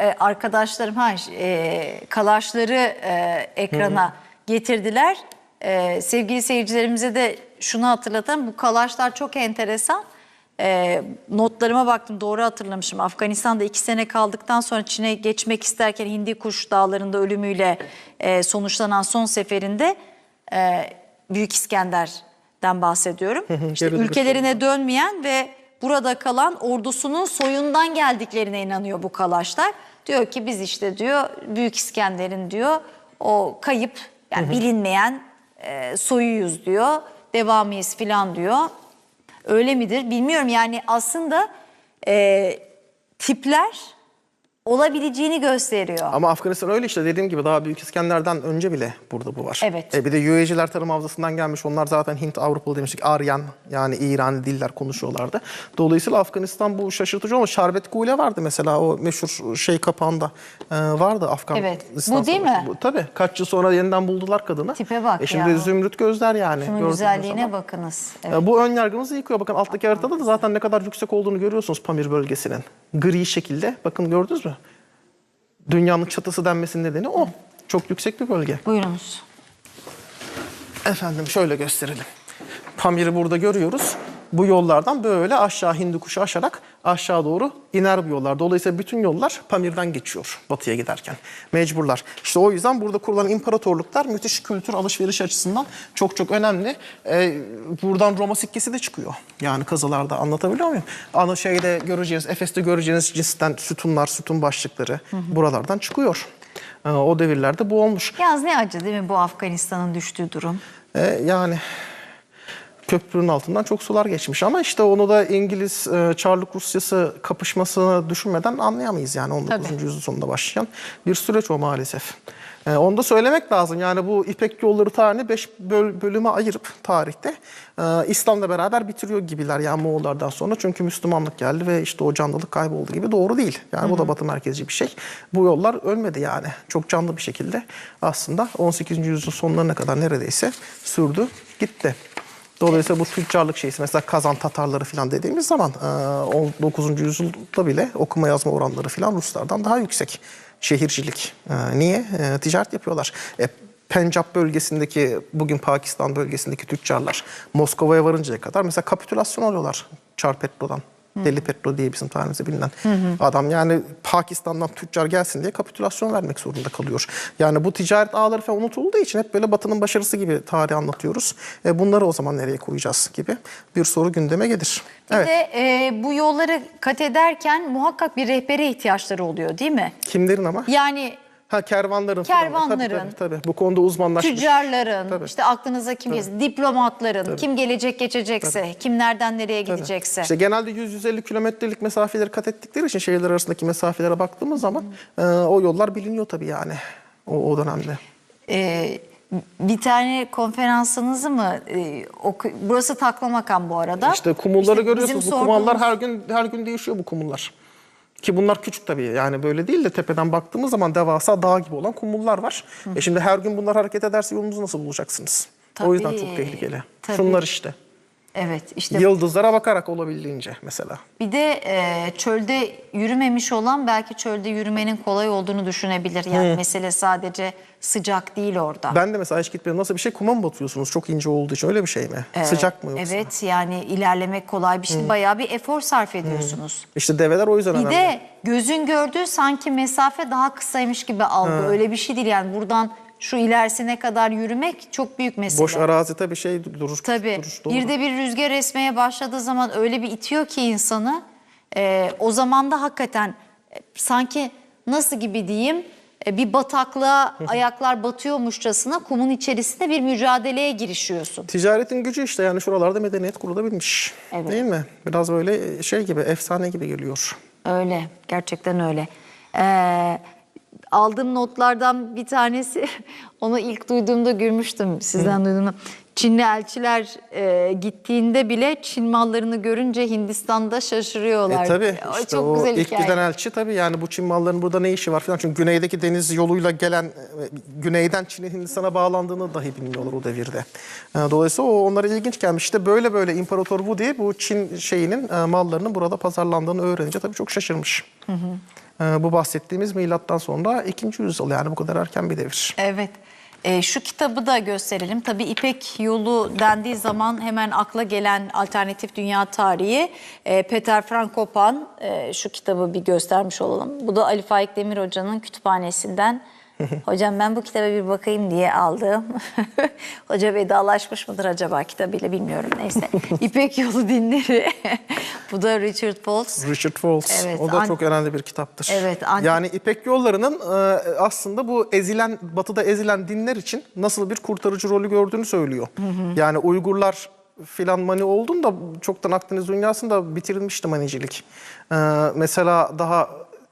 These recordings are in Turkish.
e, arkadaşlarım ha e, kalaşları e, ekrana getirdiler. E, sevgili seyircilerimize de şunu hatırlatalım. Bu kalaşlar çok enteresan. E, notlarıma baktım doğru hatırlamışım. Afganistan'da iki sene kaldıktan sonra Çin'e geçmek isterken Hindikuş dağlarında ölümüyle e, sonuçlanan son seferinde e, Büyük İskender'den bahsediyorum. işte ülkelerine dönmeyen ve burada kalan ordusunun soyundan geldiklerine inanıyor bu kalaşlar. Diyor ki biz işte diyor Büyük İskender'in diyor o kayıp yani bilinmeyen e, soyuyuz diyor. Devamıyız filan diyor. Öyle midir bilmiyorum yani aslında e, tipler olabileceğini gösteriyor. Ama Afganistan öyle işte dediğim gibi daha Büyük İskender'den önce bile burada bu var. Evet. E bir de UEC'ler tarım havzasından gelmiş. Onlar zaten Hint, Avrupalı demiştik. Aryan yani İrani diller konuşuyorlardı. Dolayısıyla Afganistan bu şaşırtıcı ama Şerbet Gule vardı mesela o meşhur şey kapağında e, vardı Afgan. Evet. Bu İslam değil Savaşı. mi? Bu, tabii. Kaç yıl sonra yeniden buldular kadını. Tipe bak e şimdi ya. zümrüt gözler yani. Şunun güzelliğine zaman. bakınız. E, Evet. Bu ön yargımızı yıkıyor. Bakın alttaki haritada da zaten ne kadar yüksek olduğunu görüyorsunuz Pamir bölgesinin. Gri şekilde. Bakın gördünüz mü? Dünyanın çatısı denmesinin nedeni o. Çok yüksek bir bölge. Buyurunuz. Efendim şöyle gösterelim. Pamir'i burada görüyoruz. Bu yollardan böyle aşağı Hindukuş'u aşarak aşağı doğru iner bu yollar. Dolayısıyla bütün yollar Pamir'den geçiyor batıya giderken. Mecburlar. İşte o yüzden burada kurulan imparatorluklar müthiş kültür alışveriş açısından çok çok önemli. Ee, buradan Roma sikkesi de çıkıyor. Yani kazılarda anlatabiliyor muyum? Ana şeyde göreceğiz, Efes'te göreceğiniz cinsten sütunlar, sütun başlıkları buralardan çıkıyor. Ee, o devirlerde bu olmuş. Yalnız ne acı değil mi bu Afganistan'ın düştüğü durum? E, yani köprünün altından çok sular geçmiş ama işte onu da İngiliz e, Çarlık Rusyası kapışmasını düşünmeden anlayamayız yani 19. Tabii. yüzyıl sonunda başlayan bir süreç o maalesef. E, onu da söylemek lazım yani bu İpek yolları tarihini 5 bölüme ayırıp tarihte e, İslam'la beraber bitiriyor gibiler yani Moğollardan sonra çünkü Müslümanlık geldi ve işte o canlılık kayboldu gibi doğru değil. Yani bu da batı merkezci bir şey. Bu yollar ölmedi yani çok canlı bir şekilde aslında 18. yüzyıl sonlarına kadar neredeyse sürdü gitti. Dolayısıyla bu tüccarlık şeysi mesela Kazan Tatarları falan dediğimiz zaman e, 19. yüzyılda bile okuma yazma oranları falan Ruslardan daha yüksek. Şehircilik. E, Niye? E, Ticaret yapıyorlar. E, Pencap bölgesindeki, bugün Pakistan bölgesindeki tüccarlar Moskova'ya varıncaya kadar mesela kapitülasyon alıyorlar Çar Petro'dan. Deli Petro diye bizim tarihimizde bilinen adam yani Pakistan'dan tüccar gelsin diye kapitülasyon vermek zorunda kalıyor. Yani bu ticaret ağları falan unutulduğu için hep böyle Batı'nın başarısı gibi tarih anlatıyoruz. E bunları o zaman nereye koyacağız gibi bir soru gündeme gelir. Bir Evet. de e, bu yolları kat ederken muhakkak bir rehbere ihtiyaçları oluyor değil mi? Kimlerin ama? Yani Ha kervanların. Kervanların. Tabii, tabii, tabii. Bu konuda uzmanlaşmış. tüccarların, Tabii. işte aklınıza kim gelir, diplomatların, kim gelecek geçecekse, kim nereden nereye Tabii. gidecekse. İşte genelde 100-150 kilometrelik mesafeleri kat ettikleri için şehirler arasındaki mesafelere baktığımız zaman e, o yollar biliniyor tabii yani o, o dönemde. Ee, bir tane konferansınızı mı? e, oku- burası Taklamakan bu arada. İşte kumulları İşte görüyorsunuz. Bu kumullar sorduğumuz- her gün her gün değişiyor bu kumullar. Ki bunlar küçük tabii yani böyle değil de tepeden baktığımız zaman devasa dağ gibi olan kumullar var. E şimdi her gün bunlar hareket ederse yolunuzu nasıl bulacaksınız? O yüzden Tabii, çok tehlikeli. tabii. Şunlar işte. Evet işte Yıldızlara bakarak olabildiğince mesela. bir de e, çölde yürümemiş olan belki çölde yürümenin kolay olduğunu düşünebilir. Yani mesele sadece sıcak değil orada. Ben de mesela hiç gitmedim. Nasıl bir şey? Kuma mı batıyorsunuz? Çok ince olduğu için öyle bir şey mi? Ee, Sıcak mı yoksa? Evet yani ilerlemek kolay bir şey. Bayağı bir efor sarf ediyorsunuz. İşte develer o yüzden Bir önemli. de gözün gördüğü sanki mesafe daha kısaymış gibi algı. Öyle bir şey değil yani buradan şu ilerisine kadar yürümek çok büyük mesele. Boş arazi tabii şey durur. Tabii. doğru. Bir de bir rüzgar esmeye başladığı zaman öyle bir itiyor ki insanı. e, o zaman da hakikaten e, sanki nasıl gibi diyeyim e, bir bataklığa ayaklar batıyormuşçasına kumun içerisinde bir mücadeleye girişiyorsun. Ticaretin gücü işte yani şuralarda medeniyet kurulabilmiş. Evet. Değil mi? Biraz böyle şey gibi, efsane gibi geliyor. Öyle, gerçekten öyle. Ee, aldığım notlardan bir tanesi, onu ilk duyduğumda gülmüştüm, sizden duyduğumda. Çinli elçiler e, gittiğinde bile Çin mallarını görünce Hindistan'da şaşırıyorlar. E tabii O işte çok o güzel ilk hikaye. giden elçi tabii yani bu Çin mallarının burada ne işi var falan. Çünkü güneydeki deniz yoluyla gelen, e, güneyden Çin'in Hindistan'a bağlandığını dahi bilmiyorlar o devirde. E, Dolayısıyla o onlara ilginç gelmiş. İşte böyle böyle İmparator Wu diye bu Çin şeyinin e, mallarının burada pazarlandığını öğrenince tabii çok şaşırmış. e, bu bahsettiğimiz milattan sonra 2. yüzyıl yani bu kadar erken bir devir. Evet. Ee, şu kitabı da gösterelim. Tabii İpek yolu dendiği zaman hemen akla gelen alternatif dünya tarihi e, Peter Frankopan e, şu kitabı bir göstermiş olalım. Bu da Ali Faik Demir Hoca'nın kütüphanesinden. Hocam ben bu kitaba bir bakayım diye aldım. Hoca vedalaşmış mıdır acaba kitabıyla bilmiyorum neyse. İpek yolu dinleri. bu da Richard Pauls. Richard Falls. Evet, o da an- çok önemli bir kitaptır. Evet, an- Yani İpek yollarının e, aslında bu ezilen, batıda ezilen dinler için nasıl bir kurtarıcı rolü gördüğünü söylüyor. Yani Uygurlar filan mani olduğunda çoktan Akdeniz dünyasında bitirilmişti manicilik. E, mesela daha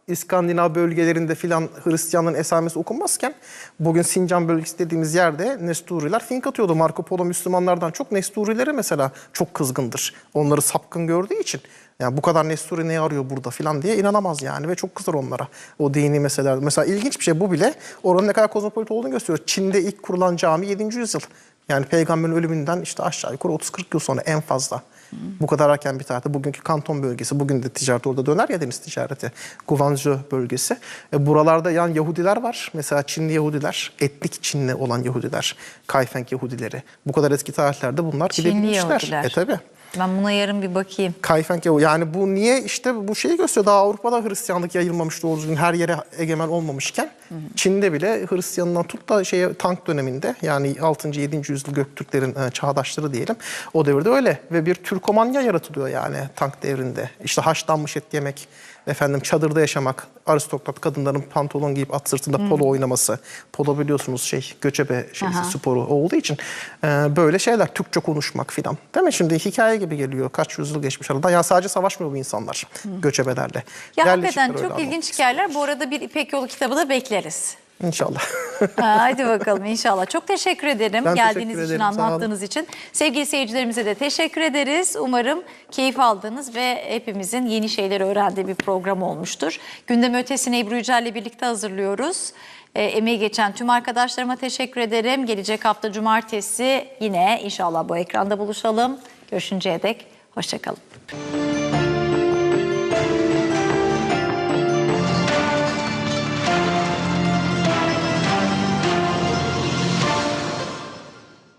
İskandinav bölgelerinde filan Hristiyanlığın esamesi okunmazken bugün Sincan bölgesi dediğimiz yerde Nesturiler fink atıyordu. Marco Polo Müslümanlardan çok Nesturilere mesela çok kızgındır. Onları sapkın gördüğü için. Yani bu kadar Nesturi ne arıyor burada filan diye inanamaz yani ve çok kızar onlara. O dini meseleler. Mesela ilginç bir şey bu bile oranın ne kadar kozmopolit olduğunu gösteriyor. Çin'de ilk kurulan cami 7. yüzyıl. Yani peygamberin ölümünden işte aşağı yukarı 30-40 yıl sonra en fazla. Bu kadar erken bir tarihte bugünkü kanton bölgesi, bugün de ticaret orada döner ya deniz ticareti. Guangzhou bölgesi. E, buralarda yan Yahudiler var. Mesela Çinli Yahudiler, etnik Çinli olan Yahudiler, Kayfeng Yahudileri. Bu kadar eski tarihlerde bunlar Çinli gidebilmişler. Yahudiler. E tabi. Ben buna yarın bir bakayım. Kayfenk Yahu- yani bu niye işte bu şeyi gösteriyor. Daha Avrupa'da Hristiyanlık yayılmamış doğru düzgün her yere egemen olmamışken Çin'de bile Hristiyanından tut da şeye tank döneminde yani 6. 7. yüzyıl Göktürklerin e, çağdaşları diyelim. O devirde öyle ve bir Türkomanya yaratılıyor yani tank devrinde. İşte haşlanmış et yemek, efendim çadırda yaşamak, aristokrat kadınların pantolon giyip at sırtında polo oynaması. Polo biliyorsunuz şey göçebe şeysi, Aha. sporu olduğu için e, böyle şeyler Türkçe konuşmak filan. Değil mi? Şimdi hikaye gibi geliyor. Kaç yüzyıl geçmiş aradan. Yani sadece savaşmıyor bu insanlar göçebelerle. Ya Yerleşikler hakikaten çok ilginç hikayeler. Bu arada bir İpek Yolu kitabı da bekleriz. İnşallah. Ha, Hadi bakalım inşallah. Çok teşekkür ederim Ben geldiğiniz teşekkür için, ederim, olun. anlattığınız için. Sevgili seyircilerimize de teşekkür ederiz. Umarım keyif aldığınız ve hepimizin yeni şeyler öğrendiği bir program olmuştur. Gündem ötesini Ebru Yücel'le birlikte hazırlıyoruz. E, emeği geçen tüm arkadaşlarıma teşekkür ederim. Gelecek hafta cumartesi yine inşallah bu ekranda buluşalım. Görüşünceye dek hoşçakalın.